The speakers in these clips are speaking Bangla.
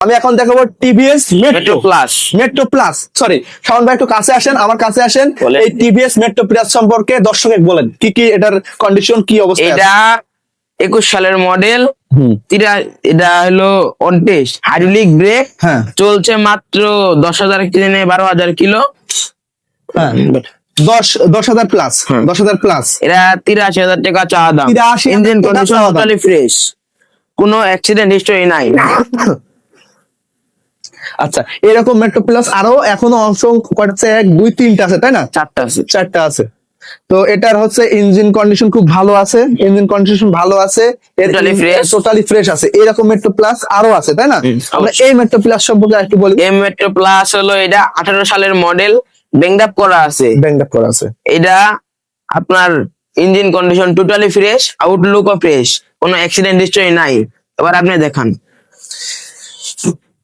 আমি এখন দেখাবো TVS Metro Plus Metro Plus sorry Shaon ভাই একটু কাছে আসেন আমার কাছে আসেন। এই টিভিএস মেট্রো প্লাস সম্পর্কে দর্শক বলেন কি কি এটার কন্ডিশন কি অবস্থা এটা একুশ সালের মডেল এটা এটা হলো অনটেস হাইড্রোলিক ব্রেক হ্যাঁ। চলছে মাত্র দশ হাজার কিনে বারো হাজার কিলো। হ্যাঁ দশ দশ হাজার প্লাস হ্যাঁ। দশ হাজার প্লাস এটা তিরাশি হাজার টাকা চাওয়া দাম। 83,000 ইঞ্জিন কন্ডিশন টোটালি ফ্রেশ কোনো অ্যাক্সিডেন্ট হিস্টরি নাই। আচ্ছা এরকম মেট্রো প্লাস আরও এখনও অংশ কয়টা আছে? এক দুই তিনটা আছে তাই না? চারটা আছে। চারটা আছে। তো এটার হচ্ছে ইঞ্জিন কন্ডিশন খুব ভালো আছে ইঞ্জিন কন্ডিশন ভালো আছে. টোটালি ফ্রেশ আছে। এরকম মেট্রো প্লাস আরও আছে তাই না? আমরা এই মেট্রো প্লাস সম্পর্কে একটু বলি। এম মেট্রো প্লাস হলো এটা আঠারো সালের মডেল ব্যাংডাপ করা আছে। ব্যাংক করা আছে। এটা আপনার ইঞ্জিন কন্ডিশন টোটালি ফ্রেশ আউটলুকও ফ্রেশ কোনো অ্যাক্সিডেন্ট হিস্টরি নাই। এবার আপনি দেখান।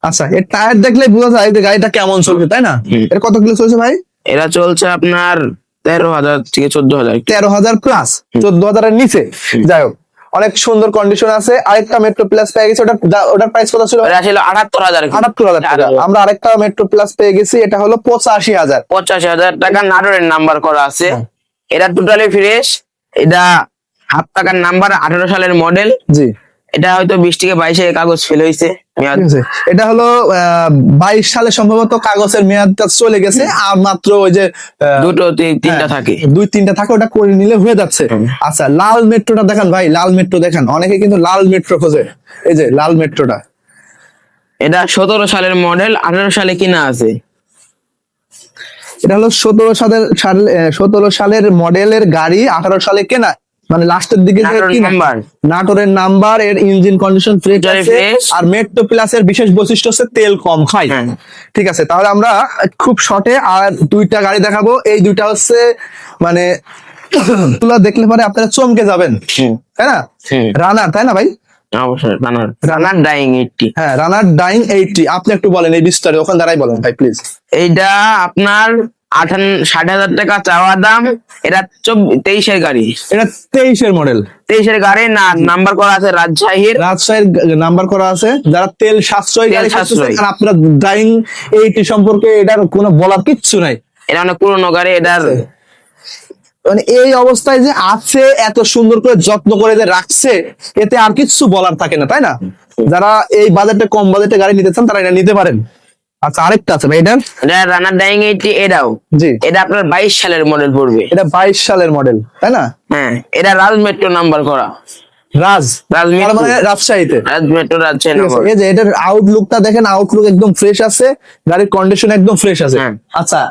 আচ্ছা এর টায়ার দেখলে বোঝা যায় যে গাড়িটা কেমন চলবে তাই না। এর কত কিলো চলছে ভাই? এটা চলছে আপনার তেরো হাজার থেকে চোদ্দ হাজার। তেরো হাজার প্লাস চোদ্দ হাজারের নিচে। যাই হোক অনেক সুন্দর কন্ডিশন আছে। আরেকটা মেট্রো প্লাস পেয়ে গেছে ওটা ওটার প্রাইস কত ছিল? এটা ছিল আটাত্তর হাজার। আটাত্তর হাজার টাকা। আমরা আরেকটা মেট্রো প্লাস পেয়ে গেছি এটা হলো পঁচাশি হাজার। পঁচাশি হাজার টাকা নাটোরের নাম্বার করা আছে। এটা টোটালি ফ্রেশ এটা হাফ টাকার নাম্বার আঠারো সালের মডেল জি। এটা হয়তো বিশ থেকে বাইশে কাগজ ফেল হয়েছে এটা হলো বাইশ সালে সম্ভবত কাগজের মেয়াদটা চলে গেছে আর মাত্র ওই যে দুটো তিনটা হ্যাঁ, থাকে। দুই তিনটা থাকে ওটা করে নিলে হয়ে যাচ্ছে। আচ্ছা লাল মেট্রোটা দেখান ভাই লাল মেট্রো দেখান। অনেকে কিন্তু লাল মেট্রো খোঁজে। এই যে লাল মেট্রোটা। এটা সতেরো সালের মডেল আঠারো সালে কিনা আছে। এটা হলো সতেরো সালের সাল- সতেরো সালের মডেলের গাড়ি আঠারো সালে কেনা। মানে লাস্টের দিকে নাটোরের নাম্বার এর ইঞ্জিন কন্ডিশন ফ্রেশ আছে আর মেট্রো প্লাস এর বিশেষ বৈশিষ্ট্য হচ্ছে তেল কম খায় হ্যাঁ। ঠিক আছে তাহলে আমরা খুব শর্টে আর দুইটা গাড়ি দেখাবো। এই দুইটা হচ্ছে মানে তুলা দেখলে পরে আপনারা চমকে যাবেন। তাই না? রানার তাই না ভাই? অবশ্যই রানার রানার ডাইং এইটটি হ্যাঁ রানার ডাইং এইটটি আপনি একটু বলেন এই বিস্তারে ওখানে দাঁড়াই বলেন ভাই প্লিজ এইটা আপনার আঠান ষাট হাজার টাকা চাওয়া দাম এটা তেইশের গাড়ি। এটা তেইশের মডেল। তেইশের গাড়ি না নাম্বার করা আছে রাজশাহীর। রাজশাহীর নাম্বার করা আছে। যারা তেল সাশ্রয় গাড়ি সাশ্রয়ী। আপনারা ডাইং এইটি সম্পর্কে এটার কোনো বলার কিচ্ছু নাই। এটা অনেক পুরোনো গাড়ি এটার মানে এই অবস্থায় যে আছে এত সুন্দর করে যত্ন করে যে রাখছে এতে আর কিছু বলার থাকে না তাই না? যারা এই বাজেটে কম বাজেটে গাড়ি নিতে চান তারা এটা নিতে পারেন। আচ্ছা আরেকটা আছে ভাই এটা? এটা রানার ডাইং এইটি এটাও জি। এটা আপনার বাইশ সালের মডেল পড়বে। এটা বাইশ সালের মডেল তাই না? হ্যাঁ এটা রাজ মেট্রো নাম্বার করা। রাজ? রাজ মানে রাজশাহীতে। রাজ মেট্রো রাজশাহী ঠিক আছে, নগর এই যে এটার আউটলুকটা দেখেন আউটলুক একদম ফ্রেশ আছে গাড়ির কন্ডিশন একদম ফ্রেশ আছে। হ্যাঁ। আচ্ছা।